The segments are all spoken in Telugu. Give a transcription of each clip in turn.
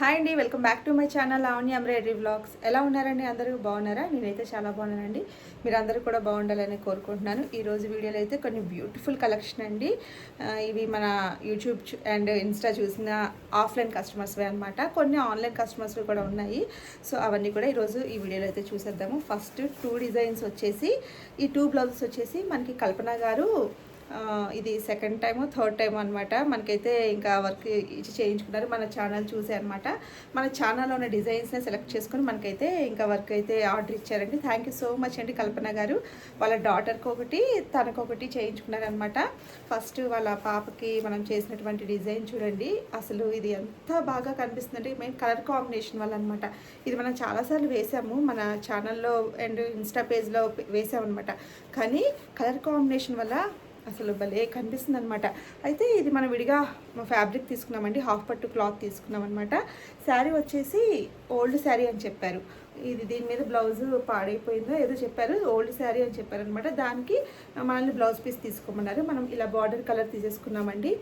హాయ్ అండి welcome back to my channel Avani అమ్రేడ్రీ vlogs ఎలా ఉన్నారండి? అందరూ బాగున్నారా? నేనైతే చాలా బాగున్నానండి. మీరు అందరూ కూడా బాగుండాలని కోరుకుంటున్నాను. ఈరోజు వీడియోలో అయితే కొన్ని బ్యూటిఫుల్ కలెక్షన్ అండి. ఇవి మన యూట్యూబ్ చూ- అండ్ ఇన్స్టా చూసిన ఆఫ్లైన్ కస్టమర్స్వే అనమాట కొన్ని ఆన్లైన్ కస్టమర్స్ కూడా ఉన్నాయి. సో అవన్నీ కూడా ఈరోజు ఈ వీడియోలో అయితే చూసేద్దాము. ఫస్ట్ టూ డిజైన్స్ వచ్చేసి ఈ టూ బ్లౌజెస్ వచ్చేసి మనకి కల్పన గారు ఇది సెకండ్ టైము థర్డ్ టైం అనమాట మనకైతే ఇంకా వర్క్ ఇచ్చి చేయించుకున్నారు. మన ఛానల్ చూసే అనమాట మన ఛానల్లో ఉన్న డిజైన్స్ని సెలెక్ట్ చేసుకుని మనకైతే ఇంకా వర్క్ అయితే ఆర్డర్ ఇచ్చారండి. థ్యాంక్ యూ సో మచ్ అండి కల్పన గారు. వాళ్ళ డాటర్కి ఒకటి తనకొకటి చేయించుకున్నారనమాట ఫస్ట్ వాళ్ళ పాపకి మనం చేసినటువంటి డిజైన్ చూడండి. అసలు ఇది ఎంత బాగా కనిపిస్తుందంటే మెయిన్ కలర్ కాంబినేషన్ వల్ల అనమాట ఇది మనం చాలాసార్లు వేసాము. మన ఛానల్లో అండ్ ఇన్స్టా పేజ్లో వేసామన్నమాట. కానీ కలర్ కాంబినేషన్ వల్ల అసలు భలే కనిపిస్తుంది అనమాట అయితే ఇది మనం విడిగా ఫ్యాబ్రిక్ తీసుకున్నామండి హాఫ్ పట్టు క్లాత్ తీసుకున్నాం అనమాట శారీ వచ్చేసి ఓల్డ్ శారీ అని చెప్పారు. ఇది దీని మీద బ్లౌజ్ పాడైపోయిందో ఏదో చెప్పారు ఓల్డ్ శారీ అని చెప్పారు అనమాట దానికి మనల్ని బ్లౌజ్ పీస్ తీసుకోమన్నారు. మనం ఇలా బార్డర్ కలర్ తీసేసుకున్నామండి.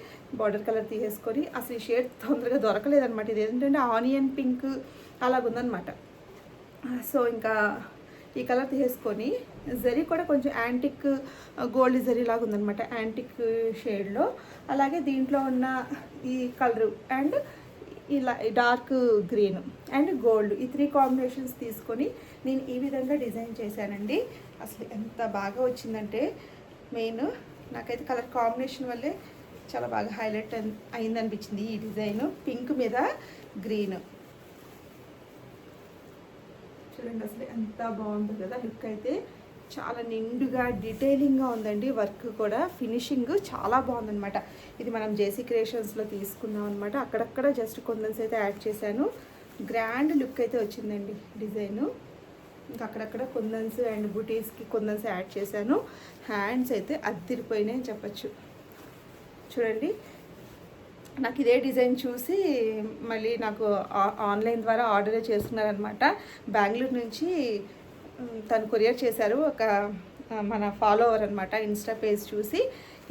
బార్డర్ కలర్ తీసేసుకొని అసలు ఈ షేడ్ తొందరగా దొరకలేదనమాట ఇది ఏంటంటే ఆనియన్ పింక్ అలాగుందనమాట సో ఇంకా ఈ కలర్ తీసేసుకొని జరీ కూడా కొంచెం యాంటిక్ గోల్డ్ జరీ లాగా ఉందన్నమాట యాంటిక్ షేడ్లో అలాగే దీంట్లో ఉన్న ఈ కలరు అండ్ ఇలా డార్క్ గ్రీన్ అండ్ గోల్డ్ ఈ త్రీ కాంబినేషన్స్ తీసుకొని నేను ఈ విధంగా డిజైన్ చేశానండి. అసలు ఎంత బాగా వచ్చిందంటే మెయిన్ నాకైతే కలర్ కాంబినేషన్ వల్లే చాలా బాగా హైలైట్ అయిందనిపించింది ఈ డిజైన్ పింక్ మీద గ్రీన్. చూడండి అసలు ఎంత బాగుంది కదా లుక్ అయితే. చాలా నిండుగా డీటెయిలింగ్గా ఉందండి. వర్క్ కూడా ఫినిషింగ్ చాలా బాగుందనమాట ఇది మనం జేసీ క్రియేషన్స్లో తీసుకున్నాం అనమాట అక్కడక్కడ జస్ట్ కొందన్స్ అయితే యాడ్ చేశాను. గ్రాండ్ లుక్ అయితే వచ్చిందండి డిజైను. ఇంకా అక్కడక్కడ కొందన్స్ అండ్ బుటీస్కి కొందన్స్ యాడ్ చేశాను. హ్యాండ్స్ అయితే అద్దిరిపోయినాయి అని చెప్పచ్చు. చూడండి. నాకు ఇదే డిజైన్ చూసి మళ్ళీ నాకు ఆన్లైన్ ద్వారా ఆర్డర్ చేసుకున్నారనమాట బెంగళూరు నుంచి తను కొరియర్ చేశారు ఒక మన ఫాలోవర్ అనమాట ఇన్స్టా పేజ్ చూసి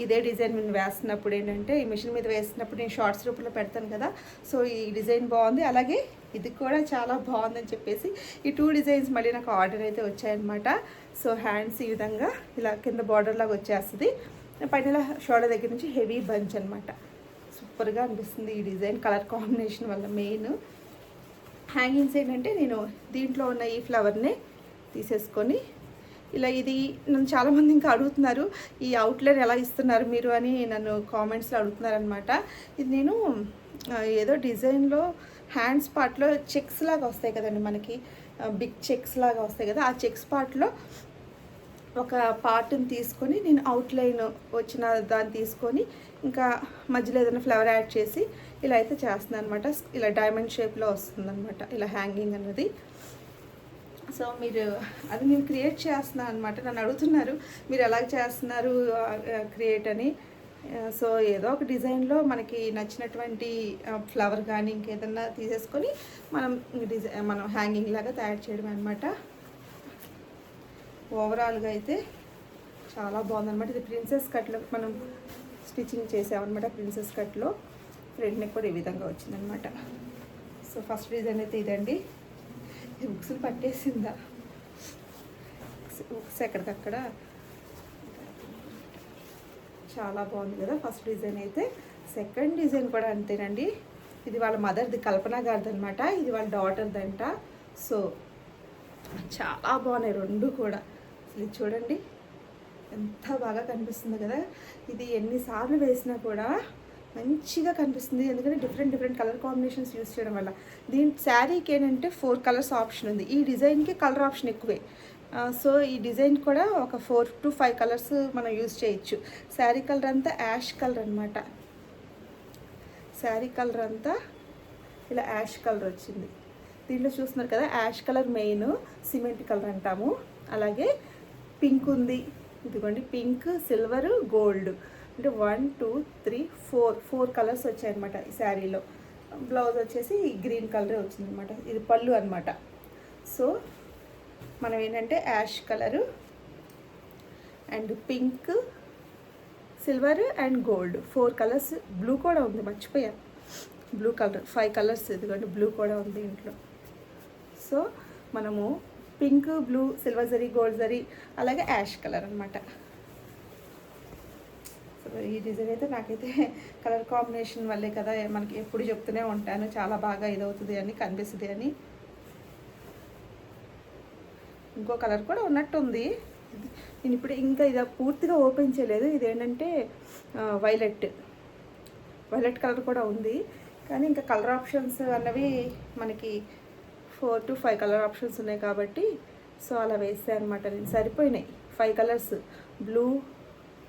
ఇదే డిజైన్ నేను వేస్తున్నప్పుడు ఏంటంటే ఈ మిషన్ మీద వేస్తున్నప్పుడు నేను షార్ట్స్ రూపంలో పెడతాను కదా సో ఈ డిజైన్ బాగుంది. అలాగే ఇది కూడా చాలా బాగుందని చెప్పేసి ఈ టూ డిజైన్స్ మళ్ళీ నాకు ఆర్డర్ అయితే వచ్చాయన్నమాట. సో హ్యాండ్స్ ఈ విధంగా ఇలా కింద బార్డర్ లాగా వచ్చేస్తుంది. పైన షోల్డర్ దగ్గర నుంచి హెవీ బంచ్ అనమాట సూపర్గా అనిపిస్తుంది ఈ డిజైన్ కలర్ కాంబినేషన్ వల్ల మెయిన్ హ్యాంగింగ్స్ ఏంటంటే నేను దీంట్లో ఉన్న ఈ ఫ్లవర్నే తీసేసుకొని ఇలా ఇది నన్ను చాలామంది ఇంకా అడుగుతున్నారు ఈ అవుట్లైన్ ఎలా ఇస్తున్నారు మీరు అని నన్ను కామెంట్స్లో అడుగుతున్నారనమాట ఇది నేను ఏదో డిజైన్లో హ్యాండ్స్ పార్ట్లో చెక్స్ లాగా వస్తాయి కదండి మనకి బిగ్ చెక్స్ లాగా వస్తాయి కదా ఆ చెక్స్ పార్ట్లో ఒక పార్ట్ని తీసుకొని నేను అవుట్లైన్ వచ్చిన దాన్ని తీసుకొని ఇంకా మధ్యలో ఏదైనా ఫ్లవర్ యాడ్ చేసి ఇలా అయితే చేస్తున్నాను అనమాట ఇలా డైమండ్ షేప్లో వస్తుందన్నమాట ఇలా హ్యాంగింగ్ అన్నది. సో మీరు అది నేను క్రియేట్ చేస్తున్నాను అనమాట నన్ను అడుగుతున్నారు మీరు ఎలా చేస్తున్నారు క్రియేట్ అని. సో ఏదో ఒక డిజైన్లో మనకి నచ్చినటువంటి ఫ్లవర్ కానీ ఇంకేదన్నా తీసేసుకొని మనం డిజైన్ మనం హ్యాంగింగ్ లాగా తయారు చేయడం అనమాట ఓవరాల్గా అయితే చాలా బాగుందన్నమాట. ఇది ప్రిన్సెస్ కట్లో మనం స్టిచ్చింగ్ చేసామన్నమాట ప్రిన్సెస్ కట్లో ఫ్రంట్ నెక్ కూడా ఈ విధంగా వచ్చిందనమాట సో ఫస్ట్ డిజైన్ అయితే ఇదండి. ఈ బుక్స్ పట్టేసిందా? బుక్స్ ఎక్కడికక్కడ? చాలా బాగుంది కదా ఫస్ట్ డిజైన్ అయితే. సెకండ్ డిజైన్ కూడా అంతేనండి. ఇది వాళ్ళ మదర్ది కల్పన గారిది అనమాట ఇది వాళ్ళ డాటర్ది అంట సో చాలా బాగున్నాయి రెండు కూడా. అసలు ఇది చూడండి. ఎంత బాగా కనిపిస్తుంది కదా. ఇది ఎన్నిసార్లు వేసినా కూడా మంచిగా కనిపిస్తుంది. ఎందుకంటే different different colour combinations use చేయడం వల్ల. దీని శారీకి ఏంటంటే ఫోర్ కలర్స్ ఆప్షన్ ఉంది. ఈ డిజైన్కి కలర్ ఆప్షన్ ఎక్కువే. సో ఈ డిజైన్ కూడా ఒక ఫోర్ టు ఫైవ్ కలర్స్ మనం యూస్ చేయొచ్చు. శారీ కలర్ అంతా యాష్ కలర్ అనమాట శారీ కలర్ అంతా ఇలా యాష్ కలర్ వచ్చింది. దీంట్లో చూస్తున్నారు కదా ash colour main cement colour అంటాము. అలాగే పింక్ ఉంది. ఇదిగోండి పింక్ సిల్వర్ గోల్డ్ అంటే one two three four four colours వచ్చాయన్నమాట ఈ శారీలో. బ్లౌజ్ వచ్చేసి గ్రీన్ కలరే వచ్చిందనమాట ఇది పళ్ళు అనమాట సో మనం ఏంటంటే ash colour and pink silver and gold. Four colours. Blue కూడా ఉంది మర్చిపోయాను బ్లూ కలర్. ఫైవ్ కలర్స్ ఎందుకంటే బ్లూ కూడా ఉంది ఇంట్లో. సో మనము pink blue silver zari gold zari అలాగే యాష్ కలర్ అనమాట ఈ డిజైన్ అయితే నాకైతే కలర్ కాంబినేషన్ వల్లే కదా మనకి ఎప్పుడు చెప్తూనే ఉంటాను. చాలా బాగా ఇదవుతుంది అని కనిపిస్తుంది అని. ఇంకో కలర్ కూడా ఉన్నట్టుంది. నేను ఇప్పుడు ఇంకా ఇది పూర్తిగా ఓపెన్ చేయలేదు. ఇదేంటంటే వైలెట్. వైలెట్ కలర్ కూడా ఉంది. కానీ ఇంకా కలర్ ఆప్షన్స్ అన్నవి మనకి four to five colour options ఉన్నాయి కాబట్టి సో అలా వేసాయి అనమాట నేను. సరిపోయినాయి. Five colours. బ్లూ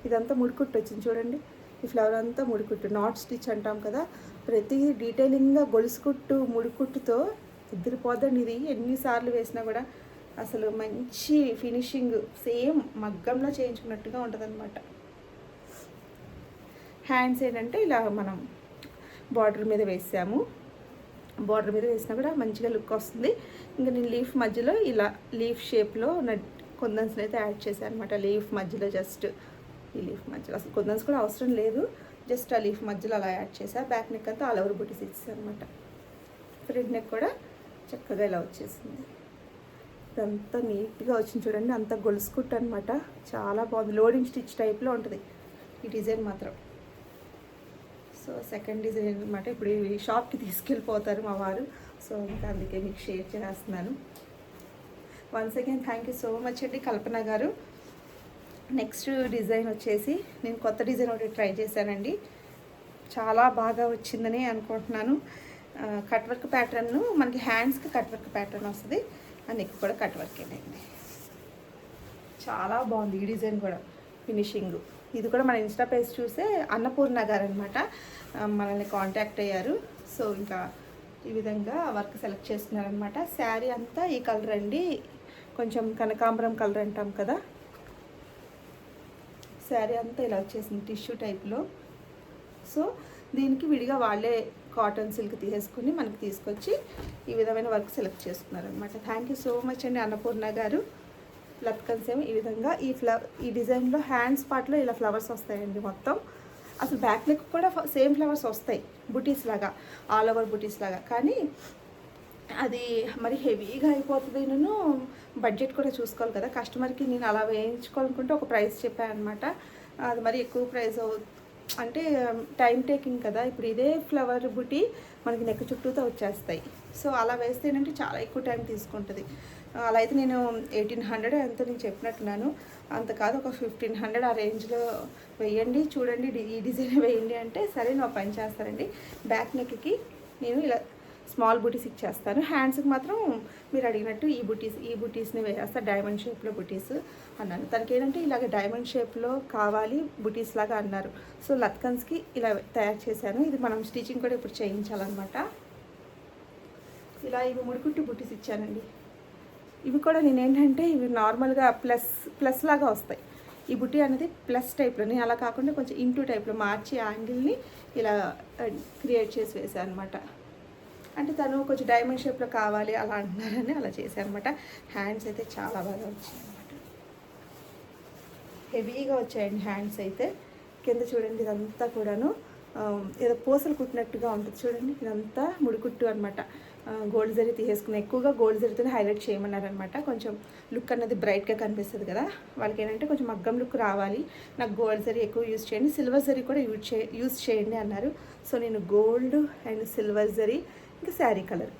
ఇదంతా ముడికుట్టు వచ్చింది చూడండి. ఈ ఫ్లవర్ అంతా ముడికుట్టు. నాట్ స్టిచ్ అంటాం కదా. ప్రతి డీటెయిలింగ్గా గొలుసుకుట్టు ముడికుట్టుతో ఇద్దరిపోద్దండి ఇది. ఎన్నిసార్లు వేసినా కూడా అసలు మంచి ఫినిషింగ్ సేమ్ మగ్గంలో చేయించుకున్నట్టుగా ఉంటుందన్నమాట. హ్యాండ్స్ ఏంటంటే ఇలా మనం బార్డర్ మీద వేసాము. బార్డర్ మీద వేసినా కూడా మంచిగా లుక్ వస్తుంది. ఇంకా నేను లీఫ్ మధ్యలో ఇలా లీఫ్ షేప్లో కొందన్స్ని అయితే యాడ్ చేశాను అనమాట లీఫ్ మధ్యలో జస్ట్ ఈ లీఫ్ మధ్యలో. అసలు కొందన్స్ కూడా అవసరం లేదు. జస్ట్ ఆ లీఫ్ మధ్యలో అలా యాడ్ చేసా. బ్యాక్ నెక్ అంతా ఆల్ ఓవర్ బుటీస్ ఇచ్చేసాను అనమాట ఫ్రంట్ నెక్ కూడా చక్కగా ఇలా వచ్చేసింది. ఇదంతా నీట్గా వచ్చింది చూడండి. అంత గొలుసుకుట్టు అనమాట చాలా బాగుంది. లోడింగ్ స్టిచ్ టైప్లో ఉంటుంది. ఈ డిజైన్ మాత్రం. సో సెకండ్ డిజైన్ అనమాట ఇప్పుడు ఈ షాప్కి తీసుకెళ్ళిపోతారు మా వారు. సో ఇంకా అందుకే మీకు షేర్ చేస్తున్నాను. Once again thank you so much అండి కల్పన గారు. నెక్స్ట్ డిజైన్ వచ్చేసి నేను కొత్త డిజైన్ ఒకటి ట్రై చేశానండి. చాలా బాగా వచ్చిందని అనుకుంటున్నాను. కట్ వర్క్ ప్యాటర్న్ మనకి హ్యాండ్స్కి కట్ వర్క్ ప్యాటర్న్ వస్తుంది. నెక్ కూడా కట్ వర్కేనండి చాలా బాగుంది ఈ డిజైన్ కూడా ఫినిషింగ్ ఇది కూడా మన ఇన్స్టా పేజ్ చూసే అన్నపూర్ణ గారు అనమాట మనల్ని కాంటాక్ట్ అయ్యారు. సో ఇంకా ఈ విధంగా వర్క్ సెలెక్ట్ చేస్తున్నారనమాట శారీ అంతా ఈ కలర్ అండి. కొంచెం కనకాంబరం కలర్ అంటాం కదా. శారీ అంతా ఇలా వచ్చేసింది టిష్యూ టైప్లో సో దీనికి విడిగా వాళ్ళే కాటన్ సిల్క్ తీసేసుకుని మనకి తీసుకొచ్చి ఈ విధమైన వర్క్ సెలెక్ట్ చేసుకున్నారనమాట థ్యాంక్ యూ సో మచ్ అండి అన్నపూర్ణ గారు. లత్కన్ సేమ్ ఈ విధంగా ఈ ఫ్లవర్ ఈ డిజైన్లో హ్యాండ్స్ పార్ట్లో ఇలా ఫ్లవర్స్ వస్తాయండి మొత్తం. అసలు బ్యాక్ నెక్ కూడా సేమ్ ఫ్లవర్స్ వస్తాయి బుటీస్ లాగా ఆల్ ఓవర్ బుటీస్ లాగా. కానీ అది మరి హెవీగా అయిపోతుంది నేను. బడ్జెట్ కూడా చూసుకోవాలి కదా. కస్టమర్కి నేను అలా వేయించుకోవాలనుకుంటే ఒక ప్రైస్ చెప్పాను అనమాట అది మరి ఎక్కువ ప్రైస్ అంటే టైం టేకింగ్ కదా. ఇప్పుడు ఇదే ఫ్లవర్ బుటీ మనకి నెక్క చుట్టూతో వచ్చేస్తాయి. సో అలా వేస్తే ఏంటంటే చాలా ఎక్కువ టైం తీసుకుంటుంది. అలా అయితే నేను ఎయిటీన్ హండ్రెడ్ ఎంత నేను చెప్పినట్టున్నాను. అంత కాదు ఒక ఫిఫ్టీన్ హండ్రెడ్ ఆ రేంజ్లో వేయండి చూడండి డి- ఈ డిజైన్ వేయండి అంటే సరే నువ్వు పని చేస్తారండి బ్యాక్ నెక్కి నేను ఇలా స్మాల్ బుటీస్ ఇచ్చేస్తాను. హ్యాండ్స్కి మాత్రం మీరు అడిగినట్టు ఈ బుటీస్ ఈ బుటీస్ని వేసేస్తా. డైమండ్ షేప్లో బుటీస్ అన్నాను. తనకి ఏంటంటే ఇలాగ డైమండ్ షేప్లో కావాలి బుటీస్ లాగా అన్నారు. సో లత్కన్స్కి ఇలా తయారు చేశాను. ఇది మనం స్టిచింగ్ కూడా ఇప్పుడు చేయించాలన్నమాట. ఇలా ఇవి ముడుకుంటూ బుటీస్ ఇచ్చానండి. ఇవి కూడా నేను ఏంటంటే ఇవి నార్మల్గా ప్లస్ ప్లస్ లాగా వస్తాయి. ఈ బుట్టి అనేది ప్లస్ టైప్లో నేను అలా కాకుండా కొంచెం ఇంటూ టైప్లో మార్చి యాంగిల్ని ఇలా క్రియేట్ చేసి వేసాను అనమాట అంటే తను కొంచెం డైమండ్ షేప్లో కావాలి అలా అంటున్నారని అలా చేశాను అనమాట హ్యాండ్స్ అయితే చాలా బాగా వచ్చాయి అనమాట హెవీగా వచ్చాయండి హ్యాండ్స్ అయితే. కింద చూడండి ఇదంతా కూడాను ఏదో పూసలు కుట్టినట్టుగా ఉంటుంది చూడండి ఇదంతా ముడికుట్టు అనమాట గోల్డ్ జరీ తీసేసుకుని ఎక్కువగా గోల్డ్ జరీతోనే హైలైట్ చేయమన్నారనమాట కొంచెం లుక్ అన్నది బ్రైట్గా కనిపిస్తుంది కదా. వాళ్ళకి ఏంటంటే కొంచెం మగ్గం లుక్ రావాలి. నాకు గోల్డ్ జరీ ఎక్కువ యూజ్ చేయండి సిల్వర్ జరీ కూడా యూజ్ చే యూజ్ చేయండి అన్నారు. సో నేను గోల్డ్ అండ్ సిల్వర్ జరీ ఇంకా శారీ కలర్.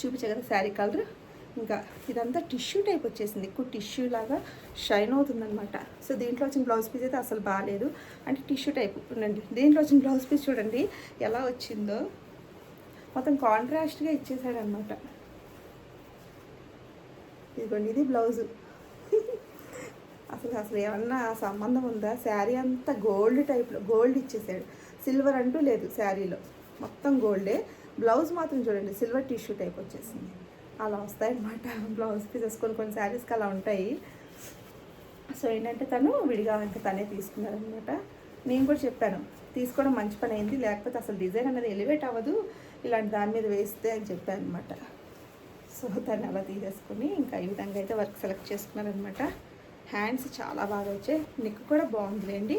చూపించే కదా శారీ కలర్. ఇంకా ఇదంతా టిష్యూ టైప్ వచ్చేసింది. ఎక్కువ టిష్యూ లాగా షైన్ అవుతుందనమాట సో దీంట్లో వచ్చిన బ్లౌజ్ పీస్ అయితే అసలు బాగాలేదు. అంటే టిష్యూ టైప్ ఉండండి. దీంట్లో వచ్చిన బ్లౌజ్ పీస్ చూడండి ఎలా వచ్చిందో. మొత్తం కాంట్రాస్ట్గా ఇచ్చేసాడనమాట ఇదిగోండి ఇది బ్లౌజు. అసలు అసలు ఏమన్నా సంబంధం ఉందా? శారీ అంతా గోల్డ్ టైప్లో గోల్డ్ ఇచ్చేసాడు. సిల్వర్ అంటూ లేదు శారీలో. మొత్తం గోల్డే. బ్లౌజ్ మాత్రం చూడండి సిల్వర్ టిష్యూ టైప్ వచ్చేసింది. అలా వస్తాయన్నమాట బ్లౌజ్ పీసెస్. కొన్ని కొన్ని శారీస్కి అలా ఉంటాయి. సో ఏంటంటే తను విడిగా ఇంకా తనే తీసుకున్నారనమాట నేను కూడా చెప్పాను తీసుకోవడం మంచి పని అయింది. లేకపోతే అసలు డిజైన్ అనేది ఎలివేట్ అవ్వదు. ఇలాంటి దాని మీద వేస్తే అని చెప్పాను అనమాట సో తను అలా తీసేసుకుని ఇంకా ఈ విధంగా అయితే వర్క్ సెలెక్ట్ చేసుకున్నారనమాట హ్యాండ్స్ చాలా బాగా వచ్చాయి. నిక్ కూడా బాగుందిలేండి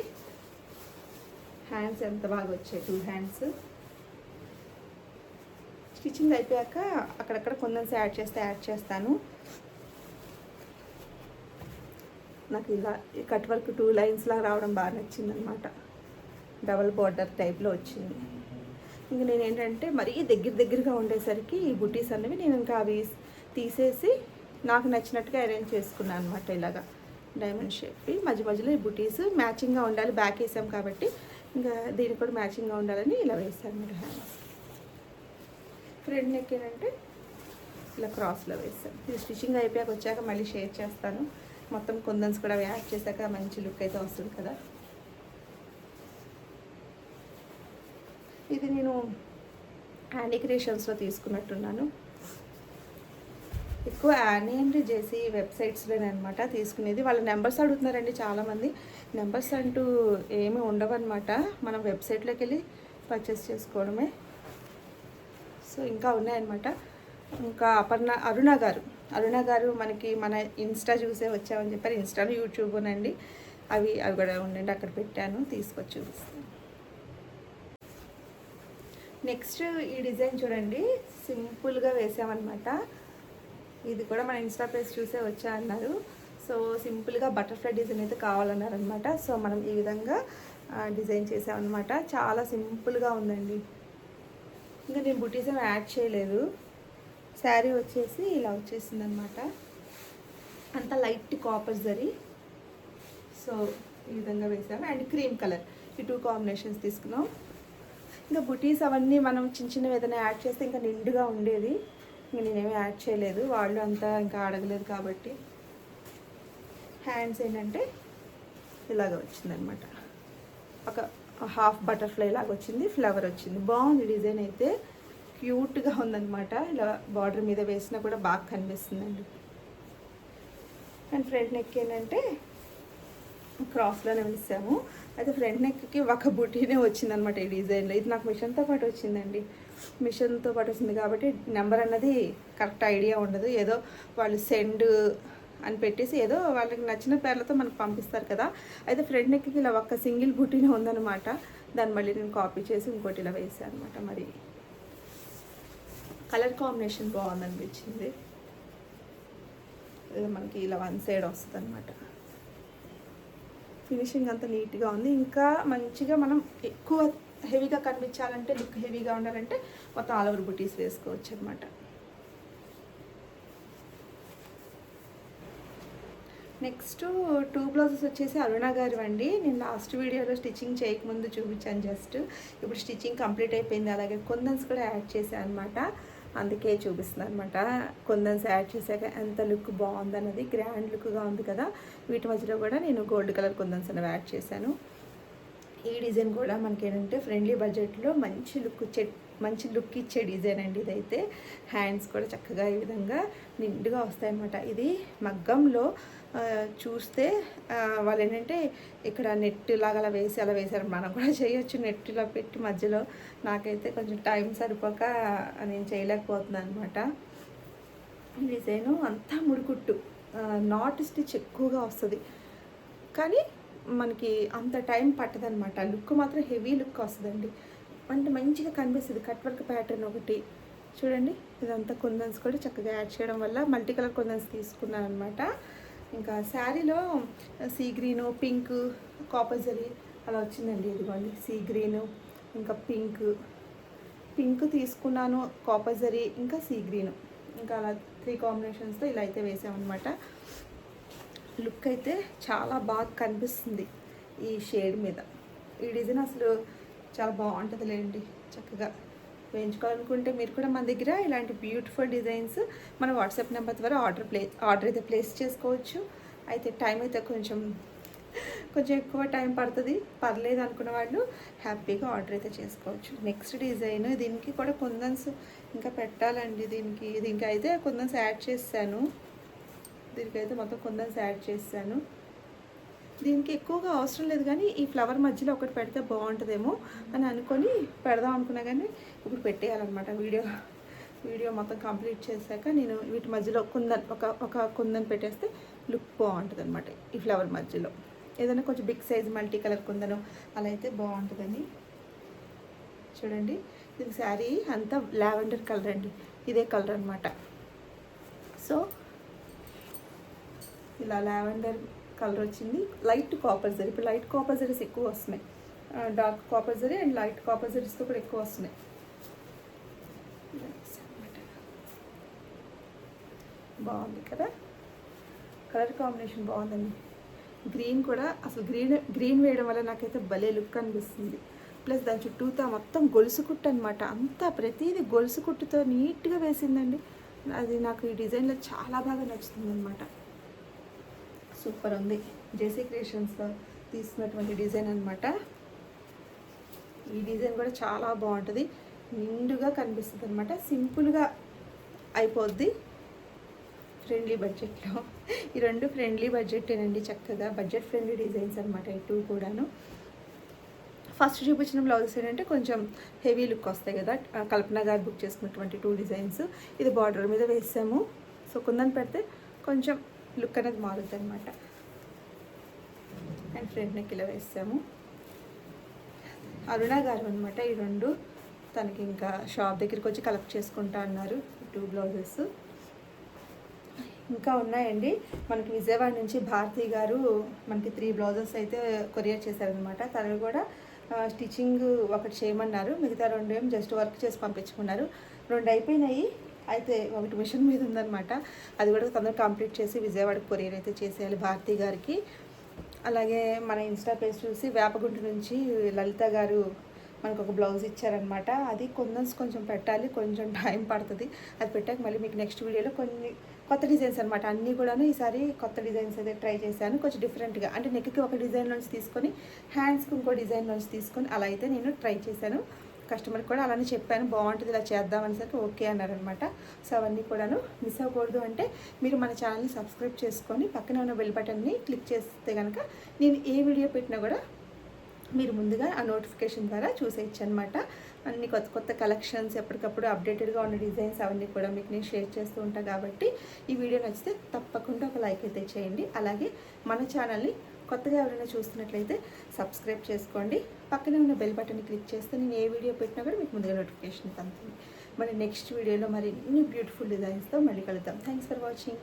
హ్యాండ్స్ ఎంత బాగా వచ్చాయి టూ హ్యాండ్స్. స్టిచ్చింగ్ అయిపోయాక అక్కడక్కడ కొందన్స్ యాడ్ చేస్తే యాడ్ చేస్తాను. నాకు ఇలా ఈ కట్ వర్క్ టూ లైన్స్లా రావడం బాగా నచ్చింది అనమాట డబల్ బార్డర్ టైప్లో వచ్చింది. ఇంక నేను ఏంటంటే మరీ దగ్గర దగ్గరగా ఉండేసరికి ఈ బుటీస్ అనేవి నేను ఇంకా అవి తీసేసి నాకు నచ్చినట్టుగా అరేంజ్ చేసుకున్నాను అనమాట ఇలాగా. డైమండ్ షేప్ మధ్య మధ్యలో ఈ బుటీస్ మ్యాచింగ్గా ఉండాలి. బ్యాక్ వేసాం కాబట్టి ఇంకా దీనికి కూడా మ్యాచింగ్గా ఉండాలని ఇలా వేసాను. మీరు హ్యాండ్స్ థ్రెడ్ నెక్ ఏంటంటే ఇలా క్రాస్లో వేస్తాను. ఇది స్టిచ్చింగ్ అయిపోయాక వచ్చాక మళ్ళీ షేర్ చేస్తాను. మొత్తం కుందన్స్ కూడా యాడ్ చేశాక మంచి లుక్ అయితే వస్తుంది కదా. ఇది నేను హ్యాండీ క్రియేషన్స్లో తీసుకున్నట్టున్నాను. ఎక్కువ యానీ అండ్ జేసీ వెబ్సైట్స్లోనే అనమాట తీసుకునేది. వాళ్ళ నెంబర్స్ అడుగుతున్నారండి చాలామంది. నెంబర్స్ అంటూ ఏమీ ఉండవన్నమాట. మనం వెబ్సైట్లోకి వెళ్ళి పర్చేస్ చేసుకోవడమే. సో ఇంకా ఉన్నాయన్నమాట. ఇంకా అపర్ణ అరుణ గారు. అరుణ గారు మనకి మన ఇన్స్టా చూసే వచ్చామని చెప్పారు. ఇన్స్టాను యూట్యూబ్నండి అవి అవి కూడా ఉండండి. అక్కడ పెట్టాను. తీసుకొచ్చి చూపిస్తాను. నెక్స్ట్ ఈ డిజైన్ చూడండి. సింపుల్గా వేసామన్నమాట. ఇది కూడా మన ఇన్స్టా పేజ్ చూసే వచ్చా అన్నారు. సో సింపుల్గా బటర్ఫ్లై డిజైన్ అయితే కావాలన్నారు అనమాట సో మనం ఈ విధంగా డిజైన్ చేసామన్నమాట. చాలా సింపుల్గా ఉందండి. ఇంకా నేను బుటీస్ ఏమి యాడ్ చేయలేదు. శారీ వచ్చేసి ఇలా వచ్చేసింది అనమాట అంత లైట్ కాపర్ జరీ. సో ఈ విధంగా వేసాము. And cream colour. ఈ టూ కాంబినేషన్స్ తీసుకున్నాం. ఇంకా బుటీస్ అవన్నీ మనం చిన్న చిన్నవి ఏదైనా యాడ్ చేస్తే ఇంకా నిండుగా ఉండేది. ఇంకా నేనేమి యాడ్ చేయలేదు. వాళ్ళు అంతా ఇంకా అడగలేదు కాబట్టి. హ్యాండ్స్ ఏంటంటే ఇలాగ వచ్చిందనమాట. ఒక హాఫ్ బటర్ఫ్లై లాగా వచ్చింది ఫ్లవర్ వచ్చింది. బాగుంది డిజైన్ అయితే. క్యూట్గా ఉందన్నమాట. ఇలా బార్డర్ మీద వేసినా కూడా బాగా కనిపిస్తుందండి. అండ్ ఫ్రంట్ నెక్ ఏంటంటే క్రాస్లోనే వేసాము. అయితే ఫ్రంట్ నెక్కి ఒక బుటీనే వచ్చిందనమాట ఈ డిజైన్లో. ఇది నాకు మిషన్తో పాటు వచ్చిందండి. మిషన్తో పాటు వచ్చింది కాబట్టి నెంబర్ అన్నది కరెక్ట్ ఐడియా ఉండదు. ఏదో వాళ్ళు సెండ్ అని పెట్టేసి ఏదో వాళ్ళకి నచ్చిన పేర్లతో మనకు పంపిస్తారు కదా. అయితే ఫ్రంట్ నెక్కి ఇలా ఒక్క సింగిల్ బుటీనే ఉందన్నమాట. దాన్ని మళ్ళీ నేను కాపీ చేసి ఇంకోటి ఇలా వేసాను అనమాట మరి. కలర్ కాంబినేషన్ బాగుంది అనిపించింది మనకి ఇలా వన్ సైడ్ వస్తుంది అనమాట ఫినిషింగ్ అంతా నీట్గా ఉంది. ఇంకా మంచిగా మనం ఎక్కువ హెవీగా కనిపించాలంటే లుక్ హెవీగా ఉండాలంటే మొత్తం ఆల్ ఓవర్ బుటీస్ వేసుకోవచ్చు అనమాట నెక్స్ట్ టూ బ్లౌజెస్ వచ్చేసి అరుణ గారు అండి. నేను లాస్ట్ వీడియోలో స్టిచ్చింగ్ చేయకముందు చూపించాను జస్ట్. ఇప్పుడు స్టిచ్చింగ్ కంప్లీట్ అయిపోయింది. అలాగే కొందన్స్ కూడా యాడ్ చేశాను అనమాట అందుకే చూపిస్తున్నాను అనమాట కొందన్స్ యాడ్ చేశాక ఎంత లుక్ బాగుందన్నది గ్రాండ్ లుక్గా ఉంది కదా. వీటి మధ్యలో కూడా నేను గోల్డ్ కలర్ కొందన్స్ అనేవి యాడ్ చేశాను. ఈ డిజైన్ కూడా మనకి ఏంటంటే ఫ్రెండ్లీ బడ్జెట్లో మంచి లుక్ చెట్ మంచి లుక్ ఇచ్చే డిజైన్ అండి ఇదైతే. హ్యాండ్స్ కూడా చక్కగా ఈ విధంగా నిండుగా వస్తాయన్నమాట. ఇది మగ్గంలో చూస్తే వాళ్ళు ఏంటంటే ఇక్కడ నెట్ లాగా అలా వేసి అలా వేసారు మనం కూడా చేయొచ్చు నెట్ ఇలా పెట్టి మధ్యలో. నాకైతే కొంచెం టైం సరిపోక నేను చేయలేకపోతున్నాను అనమాట ఈ డిజైను అంతా ముడికుట్టు నాట్ స్టిచ్ ఎక్కువగా వస్తుంది. కానీ మనకి అంత టైం పట్టదనమాట లుక్ మాత్రం హెవీ లుక్ వస్తుందండి. అంటే మంచిగా కనిపిస్తుంది. కట్ వర్క్ ప్యాటర్న్ ఒకటి. చూడండి ఇదంతా కుందన్స్ కూడా చక్కగా యాడ్ చేయడం వల్ల మల్టీ కలర్ కుందన్స్ తీసుకున్నాను అనమాట ఇంకా శారీలో sea green pink copper zari అలా వచ్చిందండి. ఇదిగోండి సీ గ్రీను ఇంకా పింక్. పింక్ తీసుకున్నాను కాపర్ జరీ ఇంకా సీ గ్రీను. ఇంకా అలా త్రీ కాంబినేషన్స్తో ఇలా అయితే వేసామన్నమాట. లుక్ అయితే చాలా బాగా కనిపిస్తుంది ఈ షేడ్ మీద. ఈ డిజైన్ అసలు చాలా బాగుంటుంది లేండి చక్కగా. వేయించుకోవాలనుకుంటే మీరు కూడా మన దగ్గర ఇలాంటి బ్యూటిఫుల్ డిజైన్స్ మన వాట్సాప్ నెంబర్ ద్వారా ఆర్డర్ ప్లే ఆర్డర్ అయితే ప్లేస్ చేసుకోవచ్చు. అయితే టైం అయితే కొంచెం కొంచెం ఎక్కువ టైం పడుతుంది. పర్లేదు అనుకున్న వాళ్ళు హ్యాపీగా ఆర్డర్ అయితే చేసుకోవచ్చు. నెక్స్ట్ డిజైన్ దీనికి కూడా కుందన్స్ ఇంకా పెట్టాలండి దీనికి. దీనికి అయితే కుందన్స్ యాడ్ చేశాను. దీనికైతే మొత్తం కుందన్స్ యాడ్ చేశాను. దీనికి ఎక్కువగా అవసరం లేదు కానీ ఈ ఫ్లవర్ మధ్యలో ఒకటి పెడితే బాగుంటుందేమో అని అనుకొని పెడదాం అనుకున్నా కానీ ఇప్పుడు పెట్టేయాలన్నమాట. వీడియో వీడియో మొత్తం కంప్లీట్ చేశాక నేను వీటి మధ్యలో కుందన్ ఒక ఒక కుందన్ పెట్టేస్తే లుక్ బాగుంటుంది అనమాట ఈ ఫ్లవర్ మధ్యలో. ఏదైనా కొంచెం big size multi colour kundan అలా అయితే బాగుంటుందని. చూడండి దీని శారీ అంతా లావెండర్ కలర్ అండి. ఇదే కలర్ అనమాట సో ఇలా లావెండర్ కలర్ వచ్చింది. Light copper zari. ఇప్పుడు లైట్ కాపర్ జరీస్ ఎక్కువ వస్తున్నాయి. Dark copper zari and light copper జరీస్తో కూడా ఎక్కువ వస్తున్నాయి. బాగుంది కదా? కలర్ కాంబినేషన్ బాగుందండి. గ్రీన్ కూడా అసలు గ్రీన్ గ్రీన్ వేయడం వల్ల నాకైతే భలే లుక్ అనిపిస్తుంది. ప్లస్ దాని చుట్టూతా మొత్తం గొలుసు కుట్టు అనమాట అంతా ప్రతిదీ గొలుసు కుట్టుతో నీట్గా వేసిందండి. అది నాకు ఈ డిజైన్లో చాలా బాగా నచ్చుతుంది అనమాట సూపర్ ఉంది. జేసీ క్రియేషన్స్లో తీసుకున్నటువంటి డిజైన్ అనమాట ఈ డిజైన్ కూడా చాలా బాగుంటుంది. నిండుగా కనిపిస్తుంది అనమాట సింపుల్గా అయిపోద్ది. ఫ్రెండ్లీ బడ్జెట్లో ఈ రెండు ఫ్రెండ్లీ బడ్జెట్టేనండి చక్కగా. బడ్జెట్ ఫ్రెండ్లీ డిజైన్స్ అనమాట ఈ టూ కూడాను. ఫస్ట్ చూపించిన బ్లౌజెస్ ఏంటంటే కొంచెం హెవీ లుక్ వస్తాయి కదా. కల్పన గారు బుక్ చేసుకున్నటువంటి టూ డిజైన్స్. ఇది బార్డర్ మీద వేసాము. సో కుందని పెడితే కొంచెం లుక్ అనేది మారుద్ది అనమాట అండ్ ఫ్రంట్ నెక్ ఇలా వేసాము. అరుణ గారు అనమాట ఈ రెండు తనకి ఇంకా షాప్ దగ్గరికి వచ్చి కలెక్ట్ చేసుకుంటా అన్నారు టూ బ్లౌజెస్. ఇంకా ఉన్నాయండి. మనకి విజయవాడ నుంచి భారతి గారు మనకి త్రీ బ్లౌజెస్ అయితే కొరియర్ చేశారనమాట తను కూడా స్టిచ్చింగ్ ఒకటి చేయమన్నారు. మిగతా రెండు ఏం జస్ట్ వర్క్ చేసి పంపించుకున్నారు. రెండు అయిపోయినాయి. అయితే ఒకటి మిషన్ మీద ఉందన్నమాట. అది కూడా తొందరగా కంప్లీట్ చేసి విజయవాడకి కొరియర్ అయితే చేసేయాలి భారతి గారికి. అలాగే మన ఇన్స్టా పేజ్ చూసి వేపగుంట నుంచి లలిత గారు మనకు ఒక బ్లౌజ్ ఇచ్చారనమాట అది కొందన్స్ కొంచెం పెట్టాలి కొంచెం టైం పడుతుంది. అది పెట్టాక మళ్ళీ మీకు నెక్స్ట్ వీడియోలో కొన్ని కొత్త డిజైన్స్ అనమాట అన్నీ కూడాను ఈసారి కొత్త డిజైన్స్ అయితే ట్రై చేశాను. కొంచెం డిఫరెంట్గా అంటే నెక్కి ఒక డిజైన్ నుంచి తీసుకొని హ్యాండ్స్కి ఇంకో డిజైన్ నుంచి తీసుకొని అలా అయితే నేను ట్రై చేశాను. కస్టమర్కి కూడా అలానే చెప్పాను బాగుంటుంది ఇలా చేద్దామనేసరికి ఓకే అన్నారనమాట. సో అవన్నీ కూడాను మిస్ అవ్వకూడదు అంటే మీరు మన ఛానల్ని సబ్స్క్రైబ్ చేసుకొని పక్కన ఉన్న బెల్ బటన్ని క్లిక్ చేస్తే కనుక నేను ఏ వీడియో పెట్టినా కూడా మీరు ముందుగా ఆ నోటిఫికేషన్ ద్వారా చూసేయచ్చు అనమాట అన్ని కొత్త కొత్త కలెక్షన్స్ ఎప్పటికప్పుడు అప్డేటెడ్గా ఉన్న డిజైన్స్ అవన్నీ కూడా మీకు నేను షేర్ చేస్తూ ఉంటాను కాబట్టి ఈ వీడియో నచ్చితే తప్పకుండా ఒక లైక్ అయితే చేయండి. అలాగే మన ఛానల్ని కొత్తగా ఎవరైనా చూస్తున్నట్లయితే సబ్స్క్రైబ్ చేసుకోండి. పక్కనే ఉన్న బెల్ బటన్ని క్లిక్ చేస్తే నేను ఏ వీడియో పెట్టినా కూడా మీకు ముందుగా నోటిఫికేషన్ అందుతుంది మరి నెక్స్ట్ వీడియోలో మరి ఇన్ని బ్యూటిఫుల్ డిజైన్స్తో మళ్ళీ కలుద్దాం. Thanks for watching